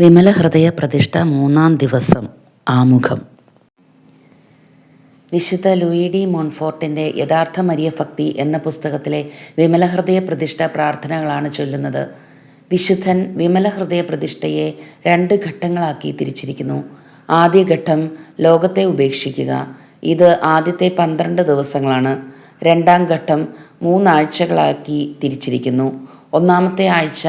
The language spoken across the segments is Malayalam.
വിമല ഹൃദയ പ്രതിഷ്ഠ മൂന്നാം ദിവസം ആമുഖം. വിശുദ്ധ ലൂയി ഡി മോൺഫോർട്ടിന്റെ യഥാർത്ഥ മരിയ ഭക്തി എന്ന പുസ്തകത്തിലെ വിമല ഹൃദയ പ്രതിഷ്ഠ പ്രാർത്ഥനകളാണ് ചൊല്ലുന്നത്. വിശുദ്ധൻ വിമല ഹൃദയ പ്രതിഷ്ഠയെ രണ്ട് ഘട്ടങ്ങളാക്കി തിരിച്ചിരിക്കുന്നു. ആദ്യ ഘട്ടം ലോകത്തെ ഉപേക്ഷിക്കുക. ഇത് ആദ്യത്തെ പന്ത്രണ്ട് ദിവസങ്ങളാണ്. രണ്ടാം ഘട്ടം മൂന്നാഴ്ചകളാക്കി തിരിച്ചിരിക്കുന്നു. ഒന്നാമത്തെ ആഴ്ച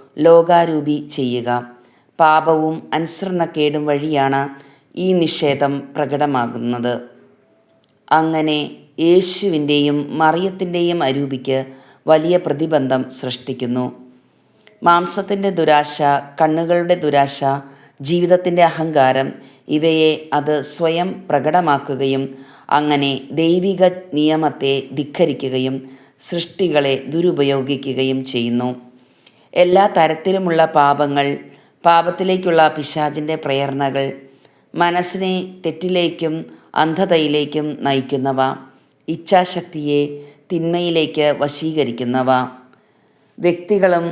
ലോകാരൂപി ചെയ്യുക. പാപവും അനുസരണക്കേടും വഴിയാണ് ഈ നിഷേധം പ്രകടമാകുന്നത്. അങ്ങനെ യേശുവിന്റെയും മറിയത്തിന്റെയും അരൂപിക്ക് വലിയ പ്രതിബന്ധം സൃഷ്ടിക്കുന്നു. മാംസത്തിന്റെ ദുരാശ കണ്ണുകളുടെ ദുരാശ ജീവിതത്തിന്റെ അഹങ്കാരം ഇവയെ അത് സ്വയം പ്രകടമാക്കുകയും അങ്ങനെ ദൈവിക നിയമത്തെ ധിക്കരിക്കുകയും സൃഷ്ടികളെ ദുരുപയോഗിക്കുകയും ചെയ്യുന്നു. എല്ലാ തരത്തിലുമുള്ള പാപങ്ങൾ പാപത്തിലേക്കുള്ള പിശാചിന്റെ പ്രേരണകൾ മനസ്സിനെ തെറ്റിലേക്കും അന്ധതയിലേക്കും നയിക്കുന്നവ ഇച്ഛാശക്തിയെ തിന്മയിലേക്ക് വശീകരിക്കുന്നവ വ്യക്തികളും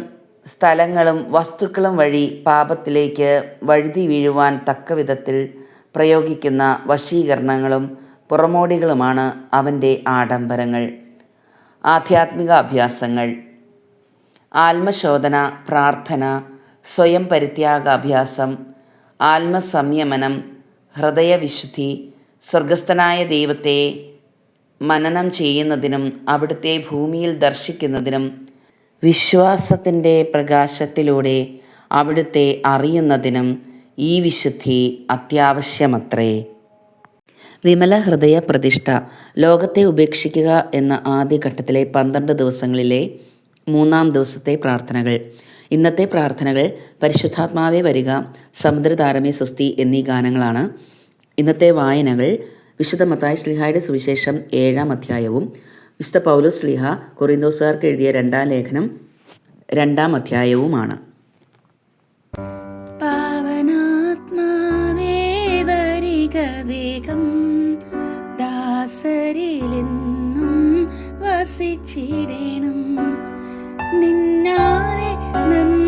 സ്ഥലങ്ങളും വസ്തുക്കളും വഴി പാപത്തിലേക്ക് വഴുതി വീഴുവാൻ തക്ക വിധത്തിൽ പ്രയോഗിക്കുന്ന വശീകരണങ്ങളും പുറമോടികളുമാണ് അവന്റെ ആഡംബരങ്ങൾ. ആധ്യാത്മിക അഭ്യാസങ്ങൾ ആത്മശോധന പ്രാർത്ഥന സ്വയം പരിത്യാഗാഭ്യാസം ആത്മസംയമനം ഹൃദയവിശുദ്ധി സ്വർഗസ്ഥനായ ദൈവത്തെ മനനം ചെയ്യുന്നതിനും അവിടുത്തെ ഭൂമിയിൽ ദർശിക്കുന്നതിനും വിശ്വാസത്തിന്റെ പ്രകാശത്തിലൂടെ അവിടുത്തെ അറിയുന്നതിനും ഈ വിശുദ്ധി അത്യാവശ്യമത്രേ. വിമല ഹൃദയ പ്രതിഷ്ഠ ലോകത്തെ ഉപേക്ഷിക്കുക എന്ന ആദ്യഘട്ടത്തിലെ പന്ത്രണ്ട് ദിവസങ്ങളിലെ മൂന്നാം ദിവസത്തെ പ്രാർത്ഥനകൾ. ഇന്നത്തെ പ്രാർത്ഥനകൾ പരിശുദ്ധാത്മാവെ വരിക സമുദ്രതാരമേ സ്വസ്തി എന്നീ ഗാനങ്ങളാണ്. ഇന്നത്തെ വായനകൾ വിശുദ്ധ മത്തായ സ്ലിഹായുടെ സുവിശേഷം ഏഴാം അധ്യായവും വിശുദ്ധ പൗലോസ് സ്ലിഹ കൊറിന്തോസുകാർക്ക് എഴുതിയ രണ്ടാം ലേഖനം രണ്ടാം അധ്യായവുമാണ്. വേഗം ദാസരിലെന്നും വസിച്ചിടേണം. നിന്നാലെ നിർമ്മിതമായ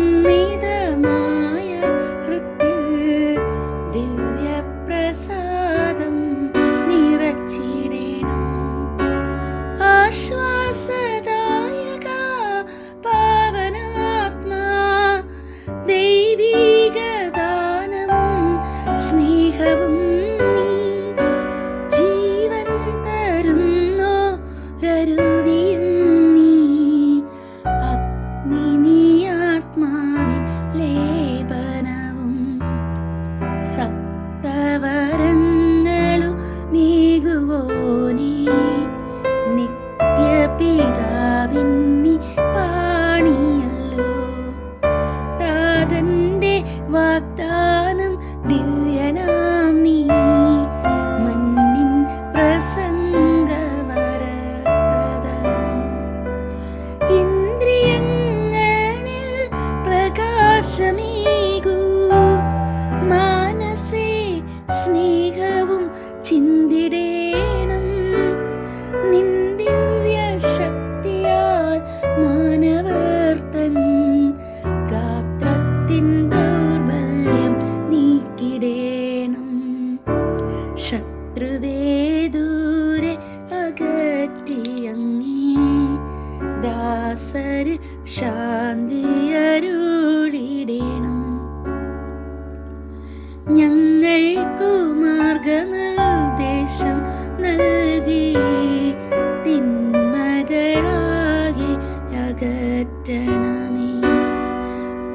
അകറ്റണമേ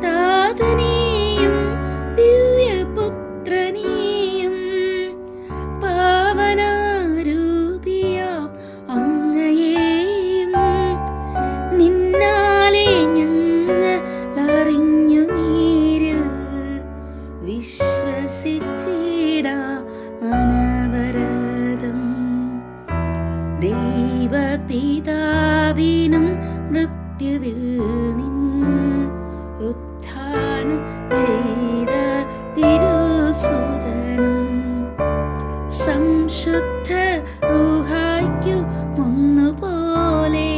താതനെയും ദിവ്യപുത്രനെയും പാവനാരൂപിയാം അങ്ങയെയും. നിന്നാലെ ഞങ്ങൾ അറിഞ്ഞു നീരിൽ വിശ്വ വസിച്ചിടാ അനവരതം. ദൈവപിതാവിനും മൃത്യുവിൽ ഉത്ഥാനം ചെയ്ത തിരുസുതനും സംശുദ്ധ റുഹായ്ക്കു മുന്നുപോലെ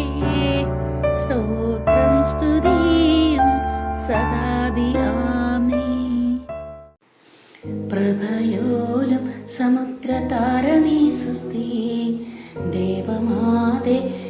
സ്തോത്രം സ്തുതിയും സദാഭിയാമേ പ്രഭയോലും സമുദ്രതാരമീ സുസ്ഥി ദേവമാതെ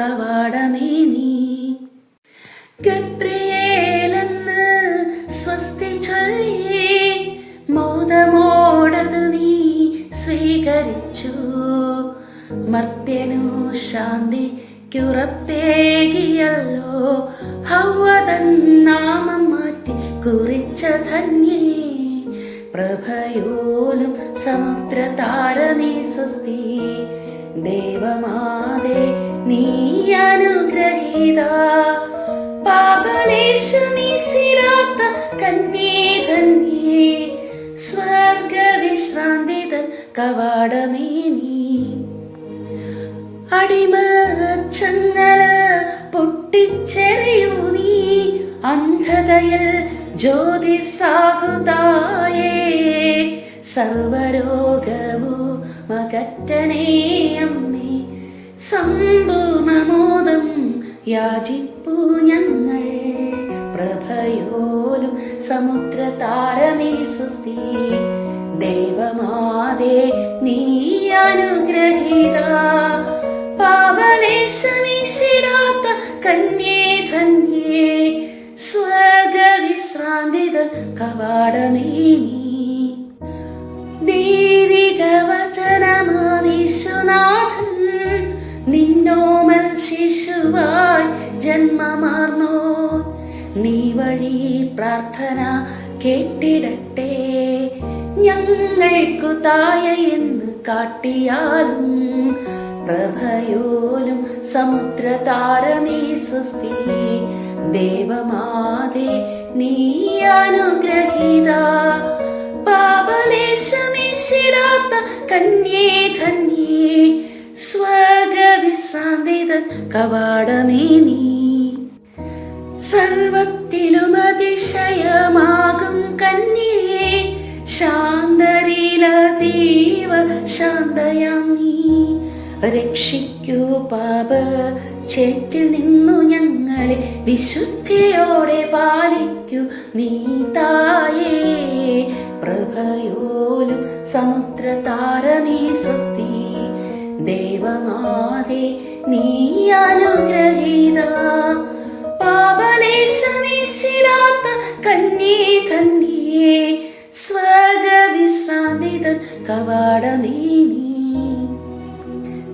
കവാടമേ നീ. ഗബ്രിയേലെന്ന് സ്വസ്തി ചൊല്ലി മോദമോടത് നീ സ്വീകരിച്ചു. മർത്യനു ശാന്തി ക്യുറപ്പേകിയല്ലോ ഹൗവതൻ നാമം മാറ്റി കുറിച്ച ധന്യേ. പ്രഭയോലും സമുദ്ര താരമേ സ്വസ്തി ദേവമാതെ നീ അനുഗ്രഹീത. പാപലേശമീശിടാത്ത കന്യേ ധന്യേ സ്വർഗവിശ്രാന്തിതൻ കവാടമേ നീ. അടിമ ചങ്ങല പൊട്ടിച്ചെറിയൂ നീ അന്ധതയിൽ ജ്യോതിസാകുതായേ. സർവരോഗവോ മകറ്റണേ അമ്മേ. സമ്പൂർണമോദം യാചിപ്പു ഞങ്ങൾ. പ്രഭയോലും സമുദ്ര താരമേ സുസ്തി ദേവമാതേ നീ അനുഗ്രഹീത. പാപലേശമീശിടാത്ത കന്യേ ധന്യേ. സ്വർഗ വിശ്രാന്തിത കവാടമേ ദൈവിക വചനമാവിശ്വനാഥൻ നിന്നോമൽ ശിശുവായി ജന്മമാർന്നോ. നീ വഴി പ്രാർത്ഥന കേട്ടിടട്ടെ ഞങ്ങൾക്കു തായ എന്ന് കാട്ടിയാലും പ്രഭയോലും സമുദ്രതാരമേ സ്വസ്തി ദേവമാതേ നീ അനുഗ്രഹീത. പാപലേശമീശിടാത്ത കന്യേ ധന്യേ സ്വർഗവിശ്രാന്തിതൻ കവാടമേ നീ. സർവത്തിലും അതിശയമാകും കന്യേ ശാന്തരിലതീവ ശാന്തയാം നീ. രക്ഷിക്കൂ പാപ ചേറ്റിൽ നിന്നു ഞങ്ങളെ വിശുദ്ധിയോടെ പാലിക്കൂ നീ തായേ. പ്രഭയോലും സമുദ്രതാരമേ സ്വസ്തി. ദേവമാതേ നീ അനുഗ്രഹീത. പാപലേശമീശിടാത്ത കന്യേ ധന്യേ. സ്വർഗവിശ്രാന്തിതൻ കവാടമേ നീ.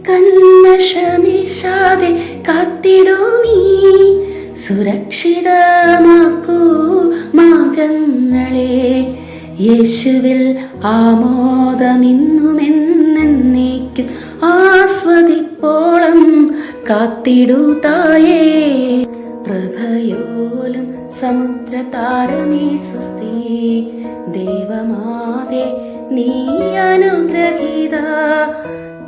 കന്മഷമീശാതെ കാത്തിടൂ നീ. സുരക്ഷിതമാക്കൂ മാർഗങ്ങളെ. യേശുവിൽ ആമോദമിന്നുമെന്നേക്കും ആസ്വദിപ്പോളം കാത്തിടൂ തായേ. പ്രഭയോലും സമുദ്രതാരമേ സുസ്തി ദേവമാതേ നീ അനുഗ്രഹീത.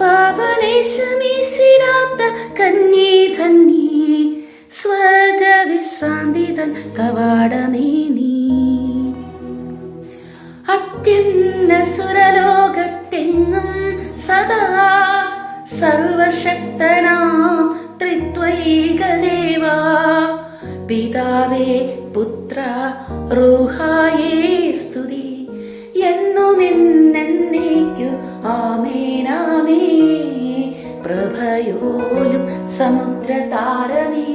പാപലേശമീശിടാത്ത കന്യേ ധന്യേ തൻ കവാടമേ നീ. അത്യുന്ന സുരലോകത്തെങ്ങും സദാ സർവശക്തനാം ത്രിത്വൈകദേവ. പിതാവേ പുത്ര റൂഹായേ സ്തുതി. എന്നുമെന്നേക്കു ആമേനാമേ. പ്രഭയോലും സമുദ്രതാരമേ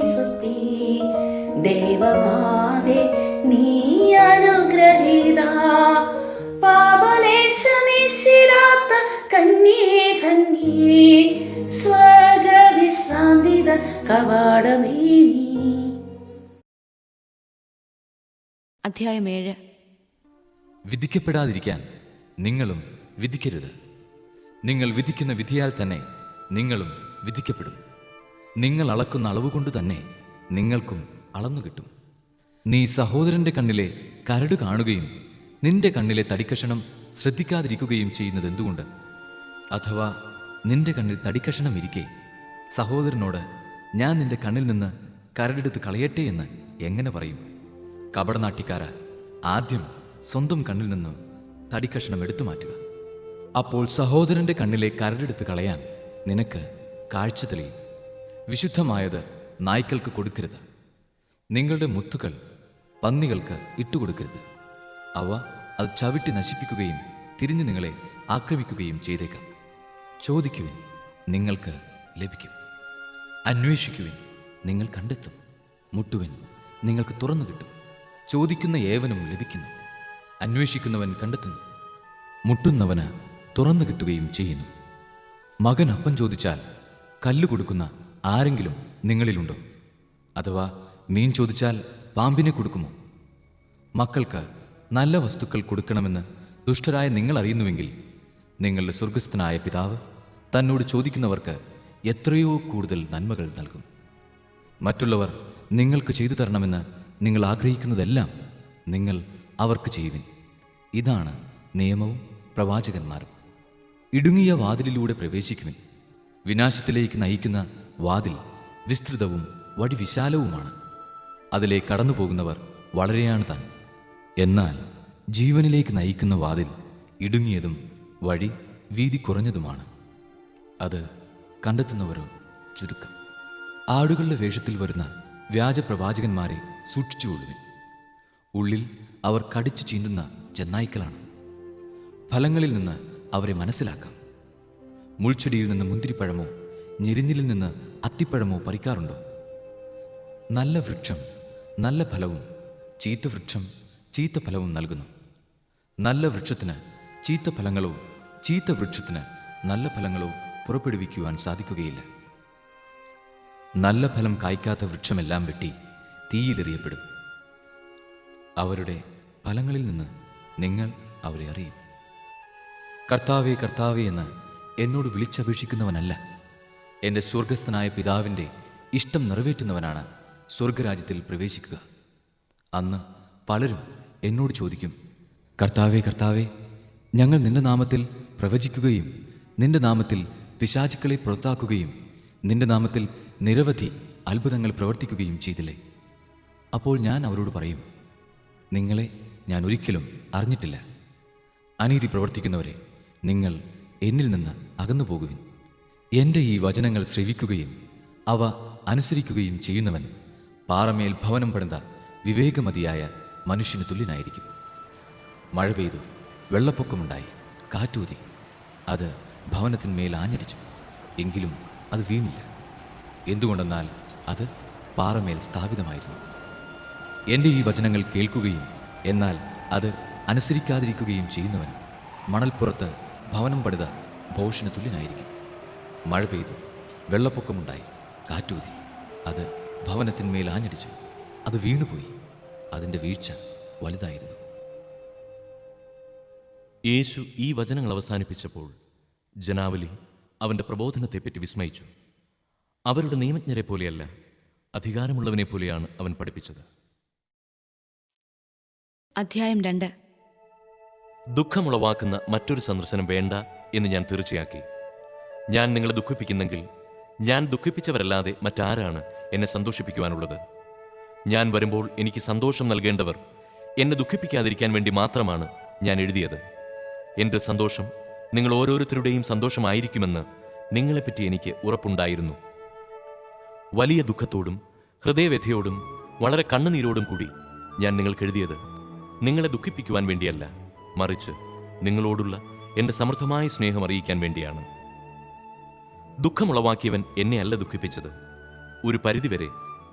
അധ്യായം ഏഴ് വിധിക്കപ്പെടാതിരിക്കാൻ നിങ്ങളും വിധിക്കരുത്. നിങ്ങൾ വിധിക്കുന്ന വിധിയാൽ തന്നെ നിങ്ങളും വിധിക്കപ്പെടും. നിങ്ങൾ അളക്കുന്ന അളവ് കൊണ്ട് തന്നെ നിങ്ങൾക്കും അളന്നു കിട്ടും. നീ സഹോദരന്റെ കണ്ണിലെ കരട് കാണുകയും നിന്റെ കണ്ണിലെ തടിക്കഷണം ശ്രദ്ധിക്കാതിരിക്കുകയും ചെയ്യുന്നത് എന്തുകൊണ്ട്? അഥവാ നിന്റെ കണ്ണിൽ തടിക്കഷണം ഇരിക്കെ സഹോദരനോട് ഞാൻ നിന്റെ കണ്ണിൽ നിന്ന് കരടെടുത്ത് കളയട്ടെ എന്ന് എങ്ങനെ പറയും? കപടനാട്ടിക്കാര ആദ്യം സ്വന്തം കണ്ണിൽ നിന്ന് തടിക്കഷണം എടുത്തു മാറ്റുക. അപ്പോൾ സഹോദരന്റെ കണ്ണിലെ കരടെടുത്ത് കളയാൻ നിനക്ക് കാഴ്ച തെളിയും. വിശുദ്ധമായത് നായ്ക്കൾക്ക് കൊടുക്കരുത്. നിങ്ങളുടെ മുത്തുകൾ പന്നികൾക്ക് ഇട്ടുകൊടുക്കരുത് അവ അത് ചവിട്ടി നശിപ്പിക്കുകയും തിരിഞ്ഞു നിങ്ങളെ ആക്രമിക്കുകയും ചെയ്തേക്കാം. ചോദിക്കുവിൻ നിങ്ങൾക്ക് ലഭിക്കും. അന്വേഷിക്കുവിൻ നിങ്ങൾ കണ്ടെത്തും. മുട്ടുവിൻ നിങ്ങൾക്ക് തുറന്നു കിട്ടും. ചോദിക്കുന്ന ഏവനും ലഭിക്കുന്നു. അന്വേഷിക്കുന്നവൻ കണ്ടെത്തുന്നു. മുട്ടുന്നവന് തുറന്നു കിട്ടുകയും ചെയ്യുന്നു. മകൻ അപ്പം ചോദിച്ചാൽ കല്ലുകൊടുക്കുന്ന ആരെങ്കിലും നിങ്ങളിലുണ്ടോ? അഥവാ മീൻ ചോദിച്ചാൽ പാമ്പിനെ കൊടുക്കുമോ? മക്കൾക്ക് നല്ല വസ്തുക്കൾ കൊടുക്കണമെന്ന് ദുഷ്ടരായ നിങ്ങൾ അറിയുന്നുവെങ്കിൽ നിങ്ങളുടെ സ്വർഗസ്ഥനായ പിതാവ് തന്നോട് ചോദിക്കുന്നവർക്ക് എത്രയോ കൂടുതൽ നന്മകൾ നൽകും. മറ്റുള്ളവർ നിങ്ങൾക്ക് ചെയ്തു തരണമെന്ന് നിങ്ങൾ ആഗ്രഹിക്കുന്നതെല്ലാം നിങ്ങൾ അവർക്ക് ചെയ്യുവിൻ. ഇതാണ് നിയമവും പ്രവാചകന്മാരും. ഇടുങ്ങിയ വാതിലിലൂടെ പ്രവേശിക്കുവിൻ. വിനാശത്തിലേക്ക് നയിക്കുന്ന വാതിൽ വിസ്തൃതവും വടിവിശാലവുമാണ്. അതിലെ കടന്നു പോകുന്നവർ വളരെയാണ് താൻ. എന്നാൽ ജീവനിലേക്ക് നയിക്കുന്ന വാതിൽ ഇടുങ്ങിയതും വഴി വീതി കുറഞ്ഞതുമാണ്. അത് കണ്ടെത്തുന്നവരോ ചുരുക്കം. ആടുകളുടെ വേഷത്തിൽ വരുന്ന വ്യാജ പ്രവാചകന്മാരെ സൂക്ഷിച്ചുകൊള്ളുവിൻ ഉള്ളിൽ അവർ കടിച്ചു ചീന്തുന്ന ചെന്നായ്ക്കളാണ്. ഫലങ്ങളിൽ നിന്ന് അവരെ മനസ്സിലാക്കാം. മുൾച്ചെടിയിൽ നിന്ന് മുന്തിരിപ്പഴമോ ഞെരിഞ്ഞിലിൽ നിന്ന് അത്തിപ്പഴമോ പറിക്കാറുണ്ടോ? നല്ല വൃക്ഷം നല്ല ഫലവും ചീത്ത വൃക്ഷം ചീത്ത ഫലവും നൽകുന്നു. നല്ല വൃക്ഷത്തിന് ചീത്ത ഫലങ്ങളോ ചീത്ത വൃക്ഷത്തിന് നല്ല ഫലങ്ങളോ പുറപ്പെടുവിക്കുവാൻ സാധിക്കുകയില്ല. നല്ല ഫലം കായ്ക്കാത്ത വൃക്ഷമെല്ലാം വെട്ടി തീയിലെറിയപ്പെടും. അവരുടെ ഫലങ്ങളിൽ നിന്ന് നിങ്ങൾ അവരെ അറിയും. കർത്താവേ കർത്താവേ എന്ന് എന്നോട് വിളിച്ചപേക്ഷിക്കുന്നവനല്ല. എന്റെ സ്വർഗസ്ഥനായ പിതാവിന്റെ ഇഷ്ടം നിറവേറ്റുന്നവനാണ് സ്വർഗരാജ്യത്തിൽ പ്രവേശിക്കുക. അന്ന് പലരും എന്നോട് ചോദിക്കും കർത്താവേ കർത്താവേ ഞങ്ങൾ നിന്റെ നാമത്തിൽ പ്രവചിക്കുകയും നിന്റെ നാമത്തിൽ പിശാചുക്കളെ പുറത്താക്കുകയും നിന്റെ നാമത്തിൽ നിരവധി അത്ഭുതങ്ങൾ പ്രവർത്തിക്കുകയും ചെയ്തില്ലേ? അപ്പോൾ ഞാൻ അവരോട് പറയും നിങ്ങളെ ഞാൻ ഒരിക്കലും അറിഞ്ഞിട്ടില്ല. അനീതി പ്രവർത്തിക്കുന്നവരെ നിങ്ങൾ എന്നിൽ നിന്ന് അകന്നു പോകുവിൻ എന്റെ ഈ വചനങ്ങൾ ശ്രവിക്കുകയും അവ അനുസരിക്കുകയും ചെയ്യുന്നവൻ പാറമേൽ ഭവനം പണിത വിവേകമതിയായ മനുഷ്യന് തുല്യനായിരിക്കും. മഴ പെയ്തു വെള്ളപ്പൊക്കമുണ്ടായി കാറ്റൂതി അത് ഭവനത്തിന്മേൽ ആഞ്ഞടിച്ചു. എങ്കിലും അത് വീണില്ല. എന്തുകൊണ്ടെന്നാൽ അത് പാറമേൽ സ്ഥാപിതമായിരുന്നു. എന്റെ ഈ വചനങ്ങൾ കേൾക്കുകയും എന്നാൽ അത് അനുസരിക്കാതിരിക്കുകയും ചെയ്യുന്നവൻ മണൽപ്പുറത്ത് ഭവനം പണിത ഭോഷന് തുല്യനായിരിക്കും മഴ പെയ്തു വെള്ളപ്പൊക്കമുണ്ടായി കാറ്റൂതി അത് ഭവനത്തിന്മേൽ ആഞ്ഞടിച്ചു അത് വീണുപോയി അതിന്റെ വീഴ്ച വലുതായിരുന്നു. യേശു ഈ വചനങ്ങൾ അവസാനിപ്പിച്ചപ്പോൾ ജനാവലി അവന്റെ പ്രബോധനത്തെപ്പറ്റി വിസ്മയിച്ചു. അവരുടെ നിയമജ്ഞരെ പോലെയല്ല അധികാരമുള്ളവനെ പോലെയാണ് അവൻ പഠിപ്പിച്ചത്. അധ്യായം രണ്ട്. ദുഃഖമുളവാക്കുന്ന മറ്റൊരു സന്ദർശനം വേണ്ട എന്ന് ഞാൻ തീർച്ചയാക്കി. ഞാൻ നിങ്ങളെ ദുഃഖിപ്പിക്കുന്നെങ്കിൽ ഞാൻ ദുഃഖിപ്പിച്ചവരല്ലാതെ മറ്റാരാണ് എന്നെ സന്തോഷിപ്പിക്കുവാനുള്ളത്? ഞാൻ വരുമ്പോൾ എനിക്ക് സന്തോഷം നൽകേണ്ടവർ എന്നെ ദുഃഖിപ്പിക്കാതിരിക്കാൻ വേണ്ടി മാത്രമാണ് ഞാൻ എഴുതിയത്. എന്റെ സന്തോഷം നിങ്ങൾ ഓരോരുത്തരുടെയും സന്തോഷമായിരിക്കുമെന്ന് നിങ്ങളെപ്പറ്റി എനിക്ക് ഉറപ്പുണ്ടായിരുന്നു. വലിയ ദുഃഖത്തോടും ഹൃദയവ്യഥയോടും വളരെ കണ്ണുനീരോടും കൂടി ഞാൻ നിങ്ങൾക്ക് എഴുതിയത് നിങ്ങളെ ദുഃഖിപ്പിക്കുവാൻ വേണ്ടിയല്ല മറിച്ച് നിങ്ങളോടുള്ള എന്റെ സമൃദ്ധമായ സ്നേഹം അറിയിക്കാൻ വേണ്ടിയാണ്. ദുഃഖമുളവാക്കിയവൻ എന്നെ അല്ല ദുഃഖിപ്പിച്ചത്. ഒരു പരിധിവരെ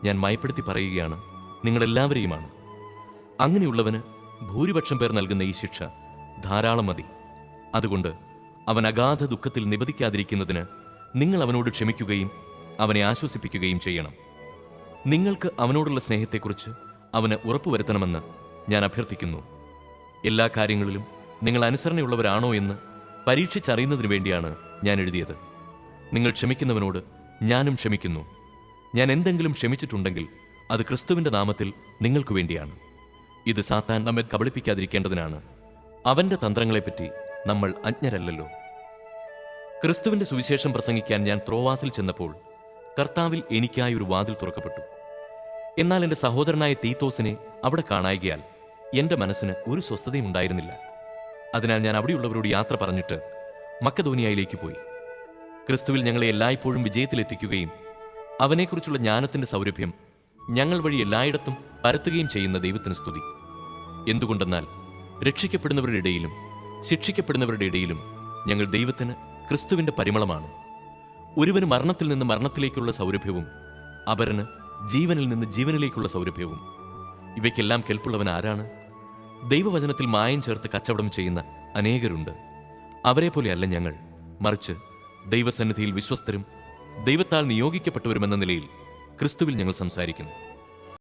ഞാൻ മയപ്പെടുത്തി പറയുകയാണ് നിങ്ങളെല്ലാവരെയുമാണ്. അങ്ങനെയുള്ളവന് ഭൂരിപക്ഷം പേർ നൽകുന്ന ഈ ശിക്ഷ ധാരാളം മതി. അതുകൊണ്ട് അവൻ അഗാധ ദുഃഖത്തിൽ നിബദിക്കാതിരിക്കുന്നതിന് നിങ്ങൾ അവനോട് ക്ഷമിക്കുകയും അവനെ ആശ്വസിപ്പിക്കുകയും ചെയ്യണം. നിങ്ങൾക്ക് അവനോടുള്ള സ്നേഹത്തെക്കുറിച്ച് അവന് ഉറപ്പുവരുത്തണമെന്ന് ഞാൻ അഭ്യർത്ഥിക്കുന്നു. എല്ലാ കാര്യങ്ങളിലും നിങ്ങൾ അനുസരണയുള്ളവരാണോ എന്ന് പരീക്ഷിച്ചറിയുന്നതിന് വേണ്ടിയാണ് ഞാൻ എഴുതിയത്. നിങ്ങൾ ക്ഷമിക്കുന്നവനോട് ഞാനും ക്ഷമിക്കുന്നു. ഞാൻ എന്തെങ്കിലും ക്ഷമിച്ചിട്ടുണ്ടെങ്കിൽ അത് ക്രിസ്തുവിന്റെ നാമത്തിൽ നിങ്ങൾക്ക് വേണ്ടിയാണ്. ഇത് സാത്താൻ നമ്മെ കബളിപ്പിക്കാതിരിക്കേണ്ടതിനാണ്. അവന്റെ തന്ത്രങ്ങളെപ്പറ്റി നമ്മൾ അജ്ഞരല്ലല്ലോ. ക്രിസ്തുവിന്റെ സുവിശേഷം പ്രസംഗിക്കാൻ ഞാൻ ത്രോവാസിൽ ചെന്നപ്പോൾ കർത്താവിൽ എനിക്കായി ഒരു വാതിൽ തുറക്കപ്പെട്ടു. എന്നാൽ എന്റെ സഹോദരനായ തീത്തോസിനെ അവിടെ കാണായികയാൽ എന്റെ മനസ്സിന് ഒരു സ്വസ്ഥതയും ഉണ്ടായിരുന്നില്ല. അതിനാൽ ഞാൻ അവിടെയുള്ളവരോട് യാത്ര പറഞ്ഞിട്ട് മക്കധോനിയയിലേക്ക് പോയി. ക്രിസ്തുവിൽ ഞങ്ങളെ എല്ലായ്പ്പോഴും വിജയത്തിലെത്തിക്കുകയും അവനെക്കുറിച്ചുള്ള ജ്ഞാനത്തിന്റെ സൗരഭ്യം ഞങ്ങൾ വഴി എല്ലായിടത്തും പരത്തുകയും ചെയ്യുന്ന ദൈവത്തിന് സ്തുതി. എന്തുകൊണ്ടെന്നാൽ രക്ഷിക്കപ്പെടുന്നവരുടെ ഇടയിലും ശിക്ഷിക്കപ്പെടുന്നവരുടെ ഇടയിലും ഞങ്ങൾ ദൈവത്തിന് ക്രിസ്തുവിന്റെ പരിമളമാണ്. ഒരുവന് മരണത്തിൽ നിന്ന് മരണത്തിലേക്കുള്ള സൗരഭ്യവും അപരന് ജീവനിൽ നിന്ന് ജീവനിലേക്കുള്ള സൗരഭ്യവും. ഇവയ്ക്കെല്ലാം കെൽപ്പുള്ളവൻ ആരാണ്? ദൈവവചനത്തിൽ മായം ചേർത്ത് കച്ചവടം ചെയ്യുന്ന അനേകരുണ്ട്. അവരെ പോലെയല്ല ഞങ്ങൾ. മറിച്ച് ദൈവസന്നിധിയിൽ വിശ്വസ്തരും ദൈവത്താൽ നിയോഗിക്കപ്പെട്ടവരുമെന്ന നിലയിൽ ക്രിസ്തുവിൽ ഞങ്ങൾ സംസാരിക്കുന്നു.